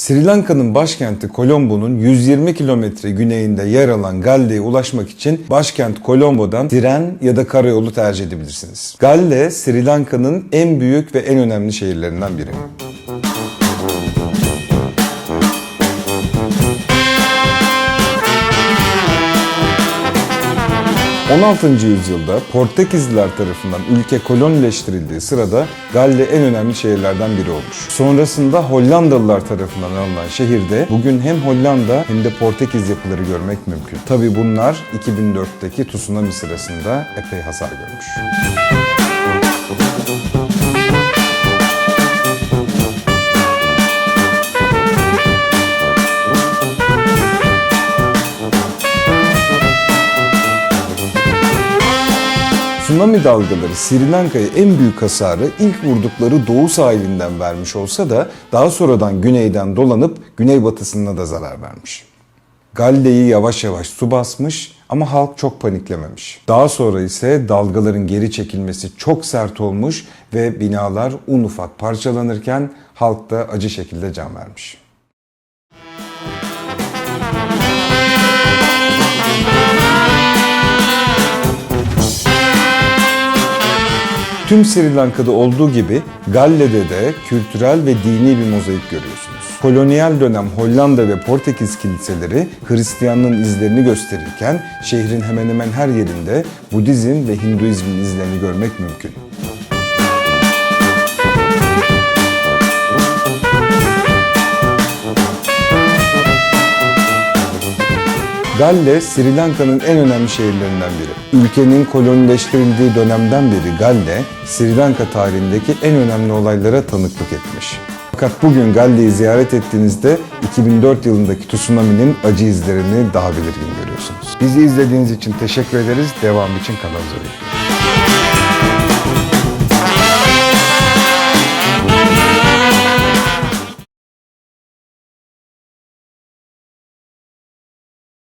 Sri Lanka'nın başkenti Colombo'nun 120 kilometre güneyinde yer alan Galle'ye ulaşmak için başkent Colombo'dan tren ya da karayolu tercih edebilirsiniz. Galle, Sri Lanka'nın en büyük ve en önemli şehirlerinden biri. 16. yüzyılda Portekizliler tarafından ülke kolonileştirildiği sırada Galle en önemli şehirlerden biri olmuş. Sonrasında Hollandalılar tarafından alınan şehirde bugün hem Hollanda hem de Portekiz yapıları görmek mümkün. Tabi bunlar 2004'teki tsunami sırasında epey hasar görmüş. Tsunami dalgaları Sri Lanka'ya en büyük hasarı ilk vurdukları doğu sahilinden vermiş olsa da daha sonradan güneyden dolanıp güneybatısına da zarar vermiş. Galle'yi yavaş yavaş su basmış ama halk çok paniklememiş. Daha sonra ise dalgaların geri çekilmesi çok sert olmuş ve binalar un ufak parçalanırken halk da acı şekilde can vermiş. Tüm Sri Lanka'da olduğu gibi Galle'de de kültürel ve dini bir mozaik görüyorsunuz. Kolonyal dönem Hollanda ve Portekiz kiliseleri Hristiyanlığın izlerini gösterirken şehrin hemen hemen her yerinde Budizm ve Hinduizmin izlerini görmek mümkün. Galle, Sri Lanka'nın en önemli şehirlerinden biri. Ülkenin kolonileştirildiği dönemden beri Galle, Sri Lanka tarihindeki en önemli olaylara tanıklık etmiş. Fakat bugün Galle'yi ziyaret ettiğinizde 2004 yılındaki tsunami'nin acı izlerini daha belirgin görüyorsunuz. Bizi izlediğiniz için teşekkür ederiz. Devam için kanalımıza bekliyoruz.